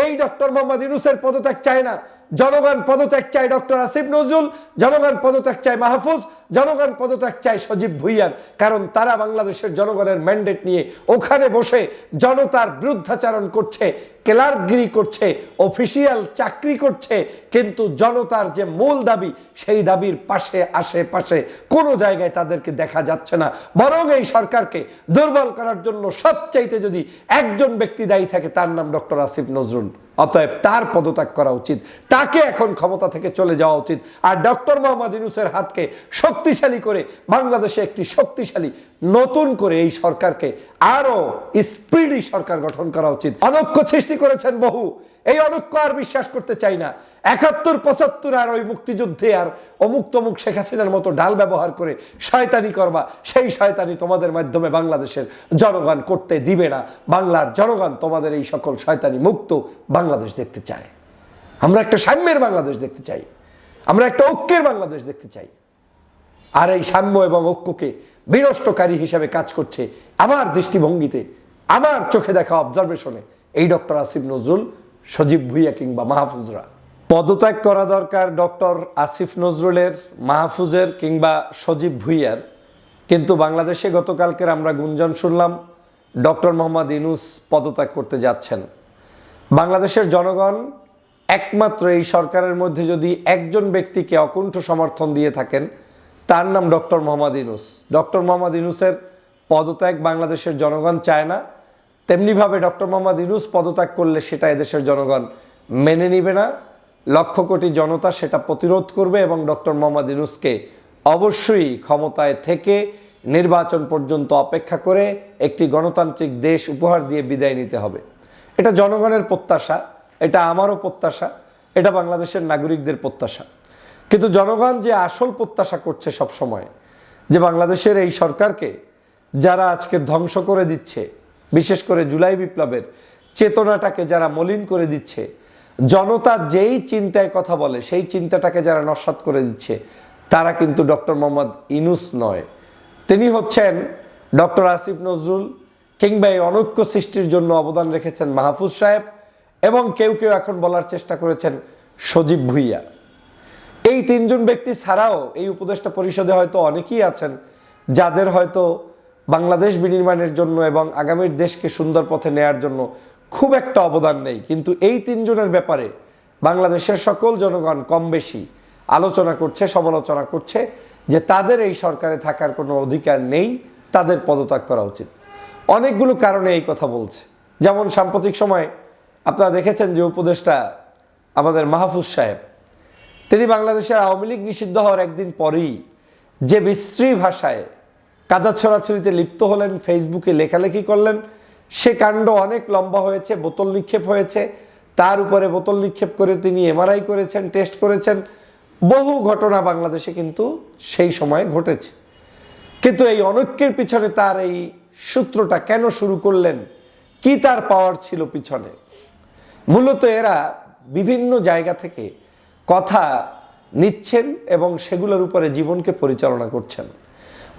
এই ডক্টর মোহাম্মদ ইউনুসের পদত্যাগ চায় না। জনগণ পদত্যাগ চায় ডক্টর আসিফ নজরুল, জনগণ পদত্যাগ চায় মাহফুজ, জনগণ পদত্যাগ চায় সজীব ভুইয়ার। কারণ তারা বাংলাদেশের জনগণের ম্যান্ডেট নিয়ে ওখানে বসে জনতার বিরুদ্ধাচারণ করছে ক্লার্কগিরি করছে অফিসিয়াল চাকরি করছে, কিন্তু জনতার যে মূল দাবি, সেই দাবির পাশে, আশেপাশে কোনো জায়গায় তাদেরকে দেখা যাচ্ছে না। বরং এই সরকারকে দুর্বল করার জন্য সবচাইতে যদি একজন ব্যক্তি দায়ী থাকে, তার নাম ডক্টর আসিফ নজরুল। অতএব তার পদত্যাগ করা উচিত। তাকে এখন ক্ষমতা থেকে চলে যাওয়া উচিত। আর ডক্টর মোহাম্মদ ইউনুসের হাতকে শক্তিশালী করে বাংলাদেশে একটি শক্তিশালী নতুন করে এই সরকারকে আরও স্পিডি সরকার গঠন করা উচিত। অনৈক্য সৃষ্টি করেছেন বহু। এই অনৈক্য আর বিশ্বাস করতে চাই না। একাত্তর, পঁচাত্তর আর ওই মুক্তিযুদ্ধে আর অমুক তমুক শেখ হাসিনার মতো ডাল ব্যবহার করে শয়তানি করবা, সেই শয়তানি তোমাদের মাধ্যমে বাংলাদেশের জনগণ করতে দিবে না। বাংলার জনগণ তোমাদের এই সকল শয়তানি মুক্ত বাংলাদেশ দেখতে চায়। আমরা একটা সাম্যের বাংলাদেশ দেখতে চাই। আমরা একটা ঐক্যের বাংলাদেশ দেখতে চাই। আর এই সাম্য এবং ঐক্যকে বিনষ্টকারী হিসাবে কাজ করছে আমার দৃষ্টিভঙ্গিতে, আমার চোখে দেখা অবজারভেশনে এই ডক্টর আসিফ নজরুল, সজীব ভুইয়া কিংবা মাহফুজরা। পদত্যাগ করা দরকার ডক্টর আসিফ নজরুলের, মাহফুজের কিংবা সজীব ভুইয়ার। কিন্তু বাংলাদেশে গতকালকের আমরা গুঞ্জন শুনলাম, ডক্টর মোহাম্মদ ইনুস পদত্যাগ করতে যাচ্ছেন। বাংলাদেশের জনগণ একমাত্র এই সরকারের মধ্যে যদি একজন ব্যক্তিকে অকুণ্ঠ সমর্থন দিয়ে থাকেন তার নাম ডক্টর মোহাম্মদ ইনুস ডক্টর মোহাম্মদ ইনুসের পদত্যাগ বাংলাদেশের জনগণ চায় না। তেমনিভাবে ডক্টর মোহাম্মদ ইনুস পদত্যাগ করলে সেটা এদেশের জনগণ মেনে নিবে না। লক্ষ কোটি জনতা সেটা প্রতিরোধ করবে এবং ডক্টর মোহাম্মদ ইনুসকে অবশ্যই ক্ষমতায় থেকে নির্বাচন পর্যন্ত অপেক্ষা করে একটি গণতান্ত্রিক দেশ উপহার দিয়ে বিদায় নিতে হবে। এটা জনগণের প্রত্যাশা, এটা আমারও প্রত্যাশা, এটা বাংলাদেশের নাগরিকদের প্রত্যাশা। কিন্তু জনগণ যে আসল প্রত্যাশা করছে সব সময় যে বাংলাদেশের এই সরকারকে যারা আজকে ধ্বংস করে দিচ্ছে, বিশেষ করে জুলাই বিপ্লবের চেতনাটাকে যারা মলিন করে দিচ্ছে, জনতা যেই চিন্তায় কথা বলে, সেই চিন্তাটাকে যারা নস্বাত করে দিচ্ছে, তারা কিন্তু ডক্টর মোহাম্মদ ইনুস নয়। তিনি হচ্ছেন ডক্টর আসিফ নজরুল কিংবা এই অনৈক্য সৃষ্টির জন্য অবদান রেখেছেন মাহফুজ সাহেব এবং কেউ কেউ এখন বলার চেষ্টা করেছেন সজীব ভুইয়া। এই তিনজন ব্যক্তি ছাড়াও এই উপদেষ্টা পরিষদে হয়তো অনেকেই আছেন, যাদের হয়তো বাংলাদেশ বিনির্মাণের জন্য এবং আগামীর দেশকে সুন্দর পথে নেয়ার জন্য খুব একটা অবদান নেই। কিন্তু এই তিনজনের ব্যাপারে বাংলাদেশের সকল জনগণ কম বেশি আলোচনা করছে, সমালোচনা করছে যে তাদের এই সরকারে থাকার কোনো অধিকার নেই, তাদের পদত্যাগ করা উচিত। অনেকগুলো কারণে এই কথা বলছে। যেমন সাম্প্রতিক সময় আপনারা দেখেছেন যে উপদেষ্টা আমাদের মাহফুজ সাহেব তিনি বাংলাদেশের আওয়ামী লীগ নিষিদ্ধ হওয়ার একদিন পরেই যে বিশ্রী ভাষায় কাদা ছড়াছড়িতে লিপ্ত হলেন, ফেসবুকে লেখালেখি করলেন, সে কাণ্ড অনেক লম্বা হয়েছে, বোতল নিক্ষেপ হয়েছে। তার উপরে বোতল নিক্ষেপ করে তিনি এমআরআই করেছেন, টেস্ট করেছেন। বহু ঘটনা বাংলাদেশে কিন্তু সেই সময় ঘটেছে। কিন্তু এই অনৈক্যের পিছনে তার এই সূত্রটা কেন শুরু করলেন? কি তার পাওয়ার ছিল পিছনে? মূলত এরা বিভিন্ন জায়গা থেকে কথা নিচ্ছেন এবং সেগুলোর উপরে জীবনকে পরিচালনা করছেন।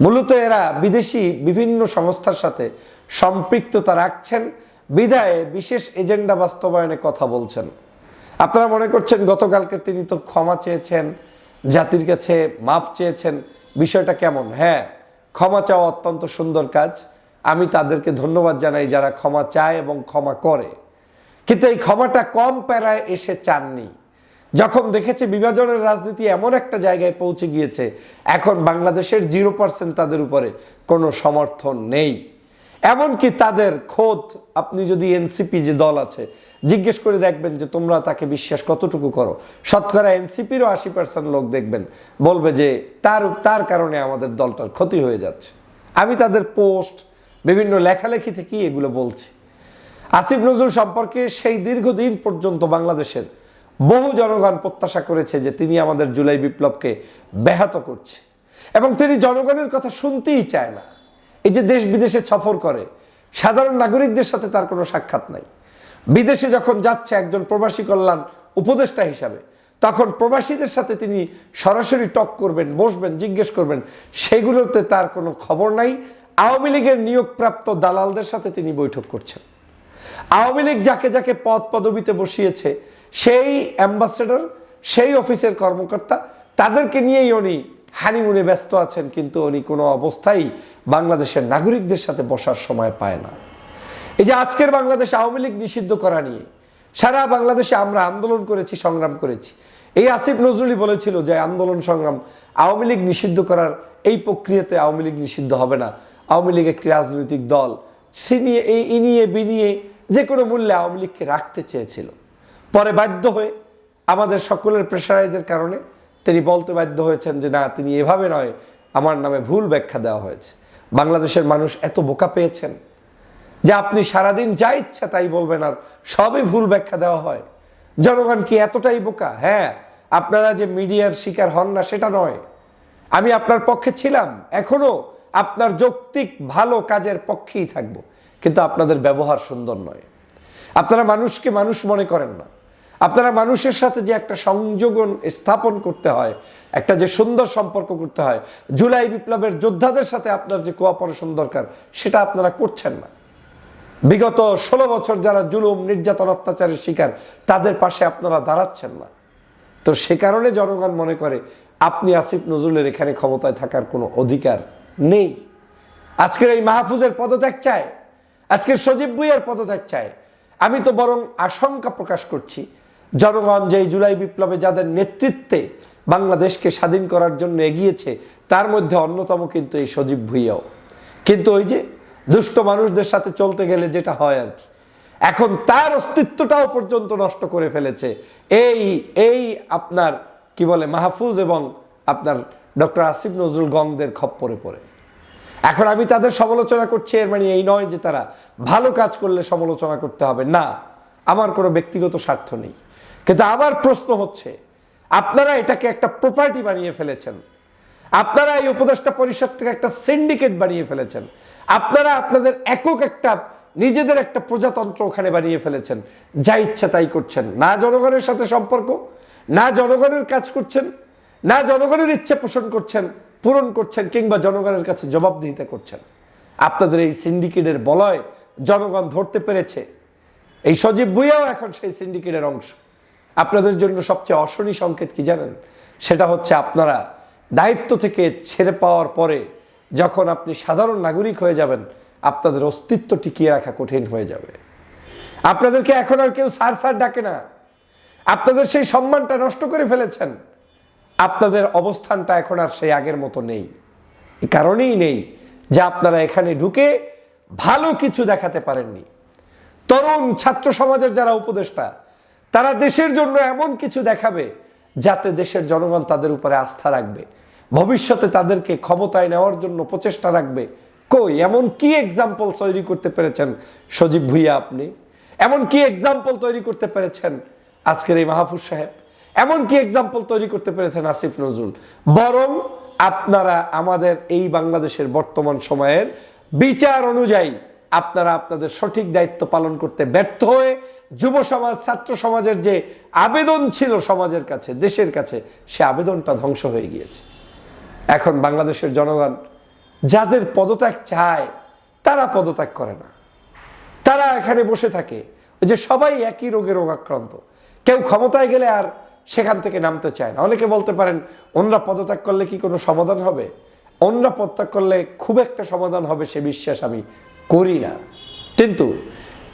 মূলত এরা বিদেশি বিভিন্ন সংস্থার সাথে সম্পৃক্ততা রাখছেন, বিদায়ে বিশেষ এজেন্ডা বাস্তবায়নে কথা বলছেন। আপনারা মনে করছেন গতকালকে তিনি তো ক্ষমা চেয়েছেন, জাতির কাছে মাপ চেয়েছেন, বিষয়টা কেমন? হ্যাঁ ক্ষমা চাওয়া অত্যন্ত সুন্দর কাজ। আমি তাদেরকে ধন্যবাদ জানাই যারা ক্ষমা চায় এবং ক্ষমা করে। কিন্তু এই ক্ষমাটা কম প্যারায় এসে চাননি। যখন দেখেছে বিভাজনের রাজনীতি এমন একটা জায়গায় পৌঁছে গিয়েছে, এখন বাংলাদেশের জিরো পার্সেন্ট তাদের উপরে কোনো সমর্থন নেই। এমনকি তাদের খোদ, আপনি যদি এনসিপি যে দল আছে, জিজ্ঞেস করে দেখবেন যে তোমরা তাকে বিশ্বাস কতটুকু করো। শতকরা এনসিপিরও আশি পার্সেন্ট লোক দেখবেন, বলবে যে তার তার কারণে আমাদের দলটার ক্ষতি হয়ে যাচ্ছে। আমি তাদের পোস্ট, বিভিন্ন লেখালেখি থেকেই এগুলো বলছি। আসিফ নজরুল সম্পর্কে সেই দীর্ঘদিন পর্যন্ত বাংলাদেশের বহু জনগণ প্রত্যাশা করেছে যে তিনি আমাদের জুলাই বিপ্লবকে ব্যাহত করছে। এবং তিনি জনগণের কথা শুনতেই চায় না। এই যে দেশ বিদেশে সফর করে, সাধারণ নাগরিকদের সাথে তার কোনো সাক্ষাৎ নাই। বিদেশে যখন যাচ্ছে একজন প্রবাসী কল্যাণ উপদেষ্টা হিসাবে, তখন প্রবাসীদের সাথে তিনি সরাসরি টক করবেন, বসবেন, জিজ্ঞেস করবেন, সেগুলোতে তার কোনো খবর নাই। আওয়ামী লীগের নিয়োগপ্রাপ্ত দালালদের সাথে তিনি বৈঠক করছেন। আওয়ামী লীগ যাকে যাকে পদ পদবিতে বসিয়েছে সেই অ্যাম্বাসেডর, সেই অফিসের কর্মকর্তা, তাদেরকে নিয়েই উনি হানিমুনে ব্যস্ত আছেন, কিন্তু উনি কোনো অবস্থায় বাংলাদেশের নাগরিকদের সাথে বসার সময় পায় না। এই যে আজকের বাংলাদেশ আওয়ামী লীগ নিষিদ্ধ করা নিয়ে, সারা বাংলাদেশে আমরা আন্দোলন করেছি, সংগ্রাম করেছি। এই আসিফ নজরুলই বলেছিল যে আন্দোলন, সংগ্রাম আওয়ামী লীগ নিষিদ্ধ করার এই প্রক্রিয়াতে আওয়ামী লীগ নিষিদ্ধ হবে না। আওয়ামী লীগ একটি রাজনৈতিক দল। সে নিয়ে, এই ইনিয়ে বিনিয়ে যে কোনো মূল্যে আওয়ামী লীগকে রাখতে চেয়েছিল। পরে বাধ্য হয়ে আমাদের সকলের প্রেশারাইজের কারণে তিনি বলতে বাধ্য হয়েছেন যে, না, তিনি এভাবে নয়। আমার নামে ভুল ব্যাখ্যা দেওয়া হয়েছে। বাংলাদেশের মানুষ এত বোকা পেয়েছেন যে, আপনি সারাদিন যা ইচ্ছা তাই বলবেন আর সবই ভুল ব্যাখ্যা দেওয়া হয়। জনগণ কি এতটাই বোকা? হ্যাঁ আপনারা যে মিডিয়ার শিকার হন না, সেটা নয়। আমি আপনার পক্ষে ছিলাম। এখনও আপনার যৌক্তিক ভালো কাজের পক্ষেই থাকব। কিন্তু আপনাদের ব্যবহার সুন্দর নয়। আপনারা মানুষকে মানুষ মনে করেন না। আপনারা মানুষের সাথে যে একটা সংযোগন স্থাপন করতে হয়, একটা যে সুন্দর সম্পর্ক করতে হয়, জুলাই বিপ্লবের যোদ্ধাদের সাথে আপনার যে কোঅপারেশন দরকার, সেটা আপনারা করছেন না। বিগত ষোলো বছর যারা জুলুম, নির্যাতন, অত্যাচারের শিকার, তাদের পাশে আপনারা দাঁড়াচ্ছেন না। তো সে কারণে জনগণ মনে করে, আপনি আসিফ নজরুলের এখানে ক্ষমতায় থাকার কোনো অধিকার নেই। আজকের এই মাহফুজের পদত্যাগ চায়, আজকের সজীব ভুইয়ার পদত্যাগ চায়। আমি তো বরং আশঙ্কা প্রকাশ করছি জনগণ যে এই জুলাই বিপ্লবে যাদের নেতৃত্বে বাংলাদেশকে স্বাধীন করার জন্য এগিয়েছে, তার মধ্যে অন্যতম কিন্তু এই সজীব ভুইয়াও। কিন্তু ওই যে দুষ্ট মানুষদের সাথে চলতে গেলে যেটা হয় আর কি, এখন তার অস্তিত্বটাও পর্যন্ত নষ্ট করে ফেলেছে। এই এই আপনার কি বলে, মাহফুজ এবং আপনার ডক্টর আসিফ নজরুল গংদের খপ্পরে পড়ে। এখন আমি তাদের সমালোচনা করছি, এর মানে এই নয় যে তারা ভালো কাজ করলে সমালোচনা করতে হবে। না, আমার কোনো ব্যক্তিগত স্বার্থ নেই। কিন্তু আমার প্রশ্ন হচ্ছে, আপনারা এটাকে একটা প্রপার্টি বানিয়ে ফেলেছেন। আপনারা এই উপদেষ্টা পরিষদ থেকে একটা সিন্ডিকেট বানিয়ে ফেলেছেন। আপনারা আপনাদের একক একটা, নিজেদের একটা প্রজাতন্ত্র ওখানে বানিয়ে ফেলেছেন। যা ইচ্ছা তাই করছেন। না জনগণের সাথে সম্পর্ক, না জনগণের কাজ করছেন, না জনগণের ইচ্ছে পোষণ করছেন, পূরণ করছেন, কিংবা জনগণের কাছে জবাবদিহিতা করছেন। আপনাদের এই সিন্ডিকেটের বলয় জনগণ ধরতে পেরেছে। এই সজীব ভুইয়াও এখন সেই সিন্ডিকেটের অংশ। আপনাদের জন্য সবচেয়ে অশনি সংকেত কি জানেন? সেটা হচ্ছে আপনারা দায়িত্ব থেকে ছেড়ে পাওয়ার পরে যখন আপনি সাধারণ নাগরিক হয়ে যাবেন, আপনাদের অস্তিত্ব টিকিয়ে রাখা কঠিন হয়ে যাবে। আপনাদেরকে এখন আর কেউ সার সার ডাকে না। আপনাদের সেই সম্মানটা নষ্ট করে ফেলেছেন। আপনাদের অবস্থানটা এখন আর সেই আগের মতো নেই। কারণেই নেই যে আপনারা এখানে ঢুকে ভালো কিছু দেখাতে পারেননি। তরুণ ছাত্র সমাজের যারা উপদেষ্টা তারা দেশের জন্য এমন কিছু দেখাবে যাতে দেশের জনগণ তাদের উপরে আস্থা রাখবে। ভবিষ্যতে তাদেরকে ক্ষমতায় নেওয়ার জন্য প্রচেষ্টা রাখবে। কই, এমন কি এক্সাম্পল তৈরি করতে পেরেছেন সজীব ভুইয়া আপনি? এমন কি এক্সাম্পল তৈরি করতে পেরেছেন আজকের এই মাহফুজ সাহেব? এমন কি এক্সাম্পল তৈরি করতে পেরেছেন আসিফ নজরুল? বরং আপনারা আমাদের এই বাংলাদেশের বর্তমান সময়ের বিচার অনুযায়ী আপনারা আপনাদের সঠিক দায়িত্ব পালন করতে ব্যর্থ হয়ে যুব সমাজ, ছাত্র সমাজের যে আবেদন ছিল সমাজের কাছে, দেশের কাছে, সে আবেদনটা ধ্বংস হয়ে গিয়েছে। এখন বাংলাদেশের জনগণ যাদের পদত্যাগ চায়, তারা পদত্যাগ করে না। তারা এখানে বসে থাকে। ওই যে সবাই একই রোগে রোগাক্রান্ত। কেউ ক্ষমতায় গেলে আর সেখান থেকে নামতে চায় না। অনেকে বলতে পারেন, অন্যরা পদত্যাগ করলে কি কোনো সমাধান হবে? অন্যরা পদত্যাগ করলে খুব একটা সমাধান হবে সে বিশ্বাস আমি করি না। কিন্তু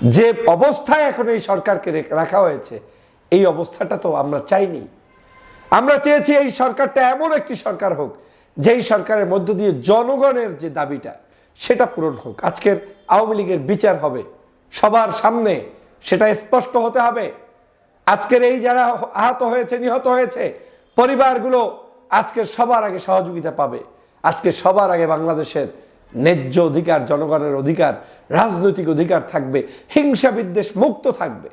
যে অবস্থায় এখন এই সরকারকে রেখ- হয়েছে, এই অবস্থাটা তো আমরা চাইনি। আমরা চেয়েছি এই সরকারটা এমন একটি সরকার হোক, যেই সরকারের মধ্য দিয়ে জনগণের যে দাবিটা, সেটা পূরণ হোক। আজকের আওয়ামী লীগের বিচার হবে, সবার সামনে সেটা স্পষ্ট হতে হবে। আজকের এই যারা আহত হয়েছে, নিহত হয়েছে, পরিবারগুলো আজকে সবার আগে সহযোগিতা পাবে। আজকে সবার আগে বাংলাদেশের ন্যায্য অধিকার, জনগণের অধিকার, রাজনৈতিক অধিকার থাকবে, হিংসা বিদ্বেষ মুক্ত থাকবে।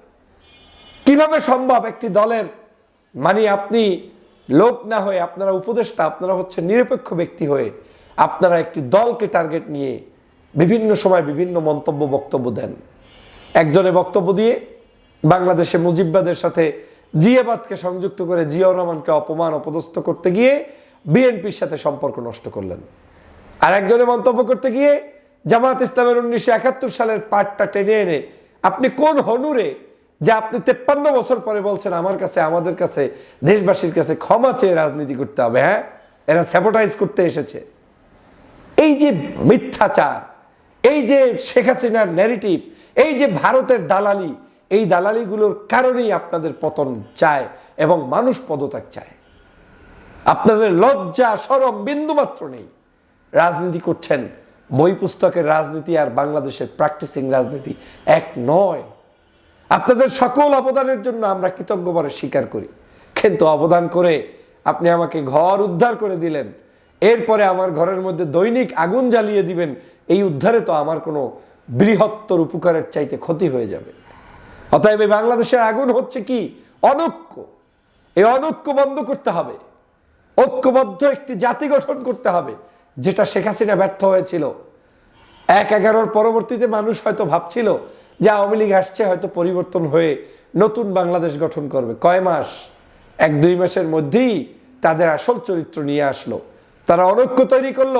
কীভাবে সম্ভব একটি দলের মানে আপনি লোক না হয়ে আপনারা উপদেষ্টা, আপনারা হচ্ছে নিরপেক্ষ ব্যক্তি হয়ে আপনারা একটি দলকে টার্গেট নিয়ে বিভিন্ন সময় বিভিন্ন মন্তব্য, বক্তব্য দেন। একজনে বক্তব্য দিয়ে বাংলাদেশে মুজিববাদের সাথে জিয়াবাদকে সংযুক্ত করে জিয়াউর রহমানকে অপমান, অপদস্থ করতে গিয়ে বিএনপির সাথে সম্পর্ক নষ্ট করলেন। আর একজনে মন্তব্য করতে গিয়ে জামাত ইসলামের উনিশশো একাত্তর সালের পার্টটা টেনে এনে, আপনি কোন হনুরে যে আপনি তেপ্পান্ন বছর পরে বলছেন আমার কাছে, আমাদের কাছে, দেশবাসীর কাছে ক্ষমা চেয়ে রাজনীতি করতে হবে হ্যাঁ? এরা স্যাবোটাইজ করতে এসেছে। এই যে মিথ্যাচার, এই যে শেখ হাসিনার ন্যারেটিভ এই যে ভারতের দালালি, এই দালালিগুলোর কারণেই আপনাদের পতন চায় এবং মানুষ পদত্যাগ চায়। আপনাদের লজ্জা, সরম বিন্দুমাত্র নেই। রাজনীতি করছেন। বই পুস্তকের রাজনীতি আর বাংলাদেশের প্র্যাকটিসিং রাজনীতি এক নয়। আপনাদের সকল অবদানের জন্য আমরা কৃতজ্ঞভাবে স্বীকার করি। কিন্তু অবদান করে আপনি আমাকে ঘর উদ্ধার করে দিলেন। এরপরে আমার ঘরের মধ্যে দৈনিক আগুন জ্বালিয়ে দিবেন। এই উদ্ধারে তো আমার কোনো বৃহত্তর উপকারের চাইতে ক্ষতি হয়ে যাবে। অতএব এই বাংলাদেশের আগুন হচ্ছে কি? অনৈক্য। এই অনৈক্য বন্ধ করতে হবে। ঐক্যবদ্ধ একটি জাতি গঠন করতে হবে। যেটা শেখ হাসিনা ব্যর্থ হয়েছিল। এক এগারোর পরবর্তীতে মানুষ হয়তো ভাবছিল যে আওয়ামী লীগ আসছে, হয়তো পরিবর্তন হয়ে নতুন বাংলাদেশ গঠন করবে। কয় মাস? এক দুই মাসের মধ্যেই তাদের আসল চরিত্র নিয়ে আসলো। তারা অনৈক্য তৈরি করল।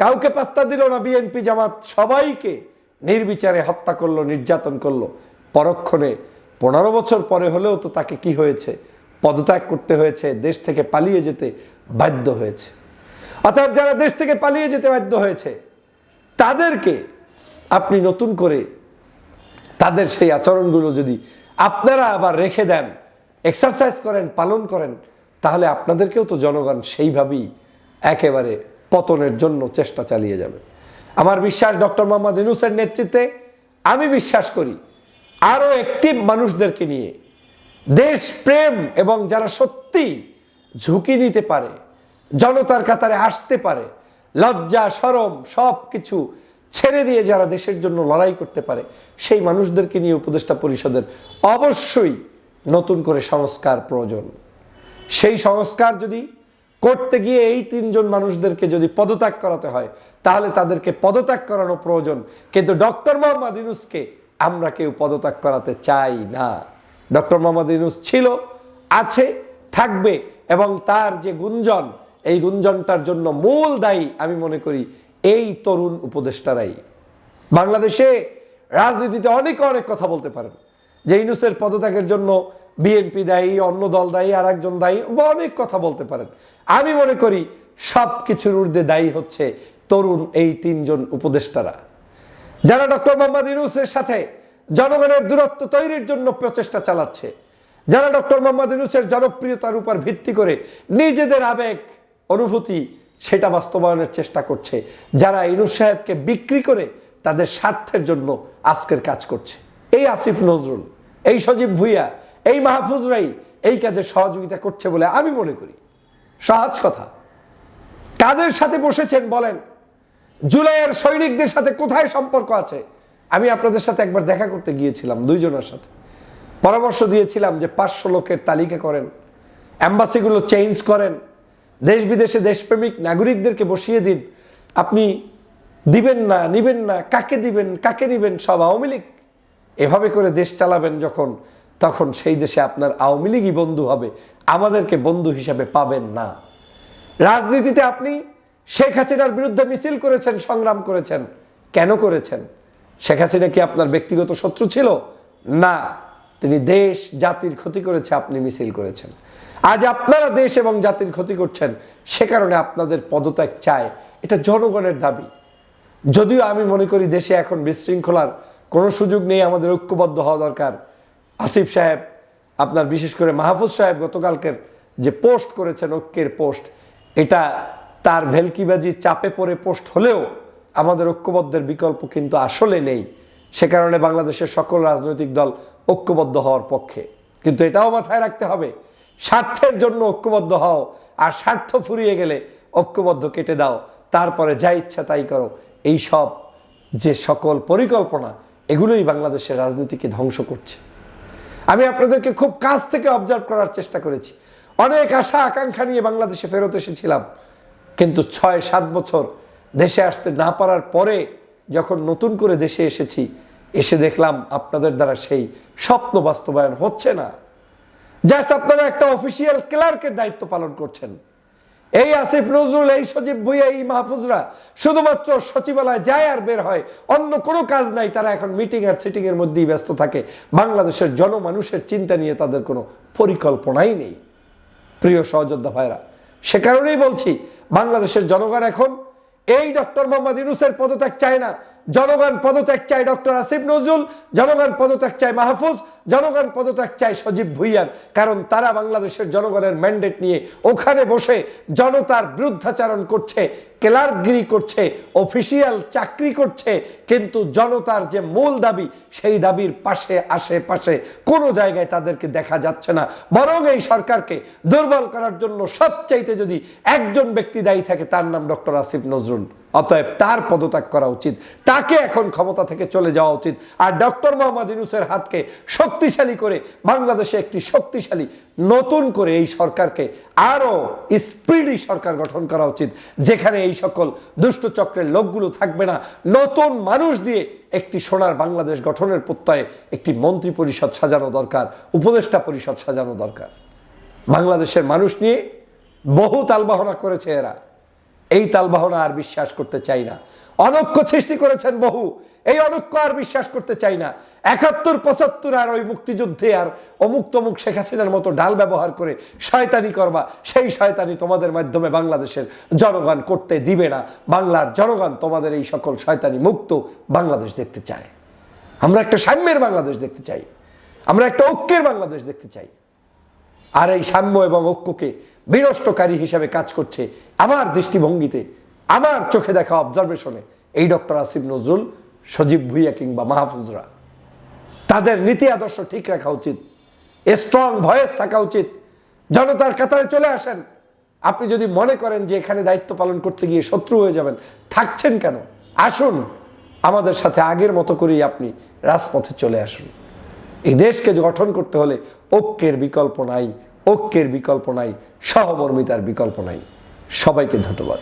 কাউকে পাত্তা দিল না বিএনপি জামাত, সবাইকে নির্বিচারে হত্যা করল, নির্যাতন করল। পরক্ষণে পনেরো বছর পরে হলেও তো তাকে কি হয়েছে? পদত্যাগ করতে হয়েছে, দেশ থেকে পালিয়ে যেতে বাধ্য হয়েছে। অর্থাৎ যারা দেশ থেকে পালিয়ে যেতে বাধ্য হয়েছে, তাদেরকে আপনি নতুন করে তাদের সেই আচরণগুলো যদি আপনারা আবার রেখে দেন এক্সারসাইজ করেন, পালন করেন, তাহলে আপনাদেরকেও তো জনগণ সেইভাবেই একেবারে পতনের জন্য চেষ্টা চালিয়ে যাবে। আমার বিশ্বাস ডক্টর মোহাম্মদ ইনুসের নেতৃত্বে আমি বিশ্বাস করি আরও অ্যাক্টিভ মানুষদেরকে নিয়ে দেশ প্রেম এবং যারা সত্যি ঝুঁকি নিতে পারে জনতার কাতারে আসতে পারে, লজ্জা, সরম সব কিছু ছেড়ে দিয়ে যারা দেশের জন্য লড়াই করতে পারে, সেই মানুষদেরকে নিয়ে উপদেষ্টা পরিষদের অবশ্যই নতুন করে সংস্কার প্রয়োজন। সেই সংস্কার যদি করতে গিয়ে এই তিনজন মানুষদেরকে যদি পদত্যাগ করাতে হয়, তাহলে তাদেরকে পদত্যাগ করানো প্রয়োজন। কিন্তু ডক্টর মোহাম্মদ ইউনুসকে আমরা কেউ পদত্যাগ করাতে চাই না। ডক্টর মোহাম্মদ ইউনুস ছিল, আছে, থাকবে এবং তার যে গুঞ্জন এই গুঞ্জনটার জন্য মূল দায়ী, আমি মনে করি, এই তরুণ উপদেষ্টারাই। বাংলাদেশে রাজনীতিতে অনেক অনেক কথা বলতে পারেন। যে ইনুসের পদত্যাগের জন্য বিএনপি দায়ী, অন্য দল দায়ী আর একজন দায়ী অনেক কথা বলতে পারেন। আমি মনে করি সব কিছুর ঊর্ধ্বে দায়ী হচ্ছে তরুণ এই তিনজন উপদেষ্টারা। যারা ডক্টর মোহাম্মদ ইউনুসের সাথে জনগণের দূরত্ব তৈরির জন্য প্রচেষ্টা চালাচ্ছে, যারা ডক্টর মোহাম্মদ ইউনুসের জনপ্রিয়তার উপর ভিত্তি করে নিজেদের আবেগ অনুভূতি সেটা বাস্তবায়নের চেষ্টা করছে। যারা ইনুস সাহেবকে বিক্রি করে তাদের স্বার্থের জন্য আজকের কাজ করছে। এই আসিফ নজরুল, এই সজীব ভুইয়া, এই মাহফুজরাই এই কাজে সহযোগিতা করছে বলে আমি মনে করি। সহজ কথা। কাদের সাথে বসেছেন বলেন? জুলাইয়ের সৈনিকদের সাথে কোথায় সম্পর্ক আছে? আমি আপনাদের সাথে একবার দেখা করতে গিয়েছিলাম দুইজনের সাথে। পরামর্শ দিয়েছিলাম যে পাঁচশো লোকের তালিকা করেন অ্যাম্বাসিগুলো চেঞ্জ করেন দেশ বিদেশে দেশপ্রেমিক নাগরিকদেরকে বসিয়ে দিন। আপনি দিবেন না, নিবেন না, কাকে দিবেন, কাকে নিবেন, সব আওয়ামী লীগ। এভাবে করে দেশ চালাবেন যখন, তখন সেই দেশে আপনার আওয়ামী লীগই বন্ধু হবে। আমাদেরকে বন্ধু হিসাবে পাবেন না। রাজনীতিতে আপনি শেখ হাসিনার বিরুদ্ধে মিছিল করেছেন, সংগ্রাম করেছেন। কেন করেছেন? শেখ হাসিনা কি আপনার ব্যক্তিগত শত্রু ছিল? না। তিনি দেশ, জাতির ক্ষতি করেছে, আপনি মিছিল করেছেন। আজ আপনারা দেশ এবং জাতির ক্ষতি করছেন, সে কারণে আপনাদের পদত্যাগ চায় এটা জনগণের দাবি। যদিও আমি মনে করি দেশে এখন বিশৃঙ্খলার কোনো সুযোগ নেই, আমাদের ঐক্যবদ্ধ হওয়া দরকার। আসিফ সাহেব, আপনার বিশেষ করে মাহফুজ সাহেব গতকালকের যে পোস্ট করেছেন, ঐক্যের পোস্ট, এটা তার ভেলকিবাজি চাপে পড়ে পোস্ট হলেও আমাদের ঐক্যবদ্ধের বিকল্প কিন্তু আসলে নেই। সে কারণে বাংলাদেশের সকল রাজনৈতিক দল ঐক্যবদ্ধ হওয়ার পক্ষে। কিন্তু এটাও মাথায় রাখতে হবে স্বার্থের জন্য ঐক্যবদ্ধ হও, আর স্বার্থ ফুরিয়ে গেলে ঐক্যবদ্ধ কেটে দাও। তারপরে যা ইচ্ছা তাই করো। এই সব যে সকল পরিকল্পনা, এগুলোই বাংলাদেশের রাজনীতিকে ধ্বংস করছে। আমি আপনাদেরকে খুব কাছ থেকে অবজার্ভ করার চেষ্টা করেছি। অনেক আশা, আকাঙ্ক্ষা নিয়ে বাংলাদেশে ফেরত এসেছিলাম। কিন্তু ছয়, সাত বছর দেশে আসতে না পারার পরে যখন নতুন করে দেশে এসেছি, এসে দেখলাম আপনাদের দ্বারা সেই স্বপ্ন বাস্তবায়ন হচ্ছে না। জাস্ট আপনারা একটা অফিসিয়াল ক্লার্কের দায়িত্ব পালন করছেন। এই আসিফ নজরুল, এই সজীব ভুইয়া, এই মাহফুজরা শুধুমাত্র সচিবালয় যায় আর বের হয়। অন্য কোনো কাজ নাই, তারা এখন মিটিং আর সিটিং এর মধ্যেই ব্যস্ত থাকে। বাংলাদেশের জনমানুষের চিন্তা নিয়ে তাদের কোনো পরিকল্পনাই নেই। প্রিয় সহযোদ্ধা ভাইরা, সে কারণেই বলছি, বাংলাদেশের জনগণ এখন এই ডক্টর মোহাম্মদ ইউনুসের পদত্যাগ চায় না। জনগণ পদত্যাগ চায় ডক্টর আসিফ নজরুল, জনগণ পদত্যাগ চায় মাহফুজ, জনগণ পদত্যাগ চায় সজীব ভুইয়ার। কারণ তারা বাংলাদেশের জনগণের ম্যান্ডেট নিয়ে ওখানে বসে জনতার বিরুদ্ধাচারণ করছে ক্লার্কগিরি করছে অফিসিয়াল চাকরি করছে, কিন্তু জনতার যে মূল দাবি, সেই দাবির পাশে, আশেপাশে কোনো জায়গায় তাদেরকে দেখা যাচ্ছে না। বরং এই সরকারকে দুর্বল করার জন্য সবচাইতে যদি একজন ব্যক্তি দায়ী থাকে, তার নাম ডক্টর আসিফ নজরুল। অতএব তার পদত্যাগ করা উচিত। তাকে এখন ক্ষমতা থেকে চলে যাওয়া উচিত। আর ডক্টর মোহাম্মদ ইউনুসের হাতকে শক্তিশালী করে বাংলাদেশে একটি শক্তিশালী, নতুন করে এই সরকারকে আরও স্পিডি সরকার গঠন করা উচিত, যেখানে এই সকল দুষ্ট চক্রের লোকগুলো থাকবে না। নতুন মানুষ দিয়ে একটি সোনার বাংলাদেশ গঠনের প্রত্যয়ে একটি মন্ত্রী পরিষদ সাজানো দরকার, উপদেষ্টা পরিষদ সাজানো দরকার। বাংলাদেশের মানুষ নিয়ে বহু তালবাহনা করেছে এরা। এই তালবাহনা আর বিশ্বাস করতে চাই না। অনক্য সৃষ্টি করেছেন বহু, এই অনক্য আর বিশ্বাস করতে চাই না। একাত্তর, পঁচাত্তর আর ওই মুক্তিযুদ্ধে আর অমুক তমুক শেখ হাসিনার মতো ডাল ব্যবহার করে শয়তানি করবা সেই শয়তানি তোমাদের মাধ্যমে বাংলাদেশের জনগণ করতে দিবে না। বাংলার জনগণ তোমাদের এই সকল শয়তানি মুক্ত বাংলাদেশ দেখতে চায়। আমরা একটা সাম্যের বাংলাদেশ দেখতে চাই। আমরা একটা ঐক্যের বাংলাদেশ দেখতে চাই। আর এই সাম্য এবং ঐক্যকে বিনষ্টকারী হিসেবে কাজ করছে আমার দৃষ্টিভঙ্গিতে, আমার চোখে দেখা অবজারভেশনে এই ডক্টর আসিফ নজরুল, সজীব ভুইয়া কিংবা মাহফুজরা। তাদের নীতি আদর্শ ঠিক রাখা উচিত স্ট্রং ভয়েস থাকা উচিত, জনতার কাতারে চলে আসেন। আপনি যদি মনে করেন যে এখানে দায়িত্ব পালন করতে গিয়ে শত্রু হয়ে যাবেন, থাকছেন কেন? আসুন, আমাদের সাথে আগের মতো করেই আপনি রাজপথে চলে আসুন। এই দেশকে গঠন করতে হলে ঐক্যের বিকল্প নাই ঐক্যের বিকল্প নাই সহমর্মিতার বিকল্প নাই। সবাইকে ধন্যবাদ।